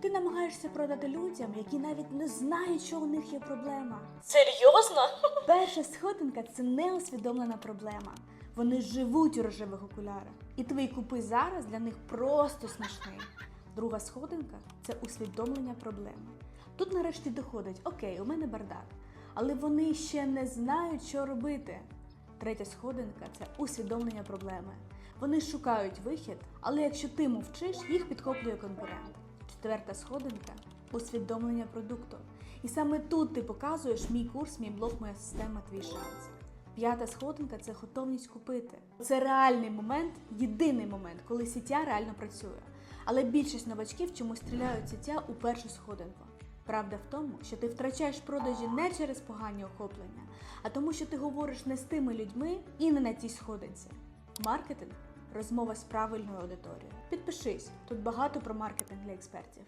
Ти намагаєшся продати людям, які навіть не знають, що у них є проблема. Серйозно? Перша сходинка це неусвідомлена проблема. Вони живуть у рожевих окулярах, і твої купи зараз для них просто смішний. Друга сходинка це усвідомлення проблеми. Тут нарешті доходить: окей, у мене бардак, але вони ще не знають, що робити. Третя сходинка це усвідомлення проблеми. Вони шукають вихід, але якщо ти мовчиш, їх підхоплює конкурент. Четверта сходинка усвідомлення продукту. І саме тут ти показуєш мій курс, мій блог, моя система, твій шанс. П'ята сходинка це готовність купити. Це реальний момент, єдиний момент, коли сіття реально працює. Але більшість новачків чомусь стріляють сіття у першу сходинку. Правда в тому, що ти втрачаєш продажі не через погані охоплення, а тому, що ти говориш не з тими людьми і не на тій сходинці. Маркетинг розмова з правильною аудиторією. Підпишись, тут багато про маркетинг для експертів.